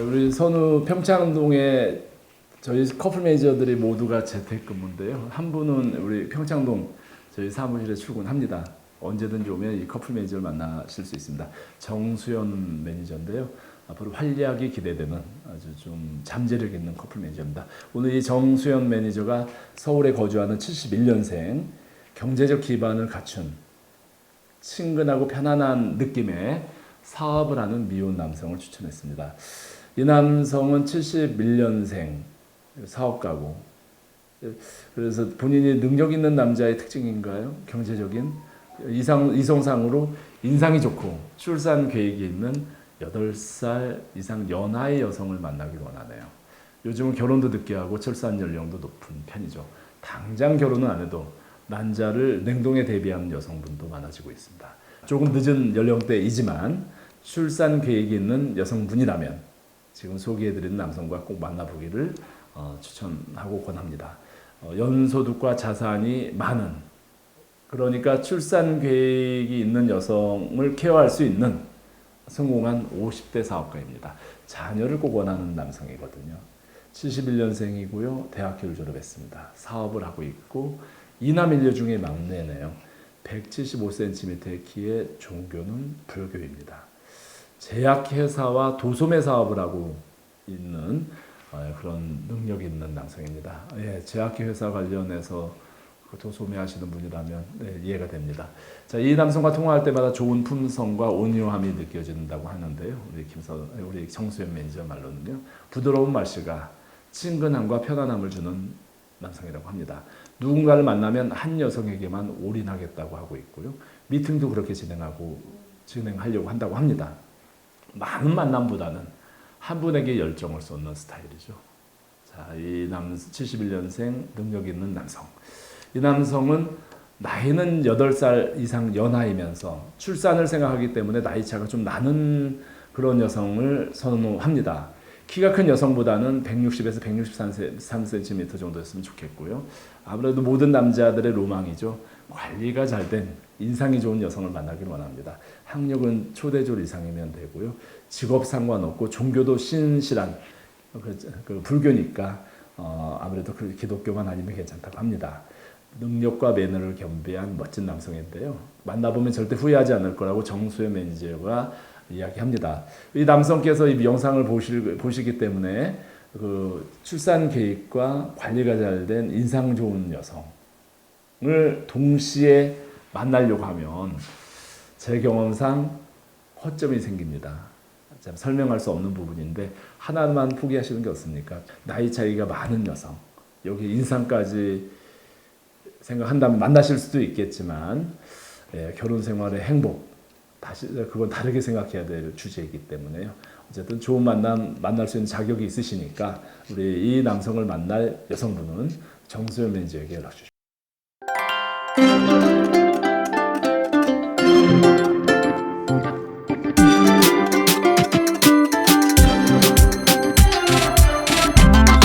우리 선우 평창동에 저희 커플 매니저들이 모두가 재택근무인데요. 한 분은 우리 평창동 저희 사무실에 출근합니다. 언제든지 오면 이 커플 매니저를 만나실 수 있습니다. 정수연 매니저인데요. 앞으로 활약이 기대되는 아주 좀 잠재력 있는 커플 매니저입니다. 오늘 이 정수연 매니저가 서울에 거주하는 71년생 경제적 기반을 갖춘 친근하고 편안한 느낌의 사업을 하는 미혼 남성을 추천했습니다. 이 남성은 71년생 사업가고 그래서 본인이 능력 있는 남자의 특징인가요? 경제적인 이상 이성상으로 인상이 좋고 출산 계획이 있는 8살 이상 연하의 여성을 만나길 원하네요. 요즘은 결혼도 늦게 하고 출산 연령도 높은 편이죠. 당장 결혼은 안 해도 난자를 냉동에 대비하는 여성분도 많아지고 있습니다. 조금 늦은 연령대이지만 출산 계획이 있는 여성분이라면 지금 소개해드리는 남성과 꼭 만나보기를 어, 추천하고 권합니다. 어, 연소득과 자산이 많은 그러니까 출산 계획이 있는 여성을 케어할 수 있는 성공한 50대 사업가입니다. 자녀를 꼭 원하는 남성이거든요. 71년생이고요. 대학교를 졸업했습니다. 사업을 하고 있고 이남 일녀 중에 막내네요. 175cm의 키에 종교는 불교입니다. 제약회사와 도소매 사업을 하고 있는 어, 그런 능력 있는 남성입니다. 예, 제약회 회사 관련해서 그 도소매 하시는 분이라면 네, 이해가 됩니다. 자, 이 남성과 통화할 때마다 좋은 품성과 온유함이 느껴진다고 하는데요. 우리 김서, 우리 정수현 매니저 말로는요. 부드러운 말씨가 친근함과 편안함을 주는 남성이라고 합니다. 누군가를 만나면 한 여성에게만 올인하겠다고 하고 있고요. 미팅도 그렇게 진행하고 진행하려고 한다고 합니다. 많은 만남보다는 한 분에게 열정을 쏟는 스타일이죠. 자, 이 남 71년생 능력 있는 남성. 이 남성은 나이는 8살 이상 연하이면서 출산을 생각하기 때문에 나이 차가 좀 나는 그런 여성을 선호합니다. 키가 큰 여성보다는 160에서 163cm 정도였으면 좋겠고요. 아무래도 모든 남자들의 로망이죠. 관리가 잘 된 인상이 좋은 여성을 만나길 원합니다. 학력은 초대졸 이상이면 되고요. 직업 상관없고 종교도 신실한 그, 그 불교니까 어, 아무래도 그 기독교만 아니면 괜찮다고 합니다. 능력과 매너를 겸비한 멋진 남성인데요. 만나보면 절대 후회하지 않을 거라고 정수의 매니저가 이야기합니다. 이 남성께서 이 영상을 보실, 보시기 때문에 그 출산 계획과 관리가 잘 된 인상 좋은 여성을 동시에 만나려고 하면 제 경험상 허점이 생깁니다. 참 설명할 수 없는 부분인데 하나만 포기하시는 게 없습니까? 나이 차이가 많은 여성 여기 인상까지 생각한다면 만나실 수도 있겠지만 예, 결혼 생활의 행복 다시 그건 다르게 생각해야 될 주제이기 때문에요. 어쨌든 좋은 만남 만날 수 있는 자격이 있으시니까 우리 이 남성을 만날 여성분은 정수현 매니저에게 연락 주십시오.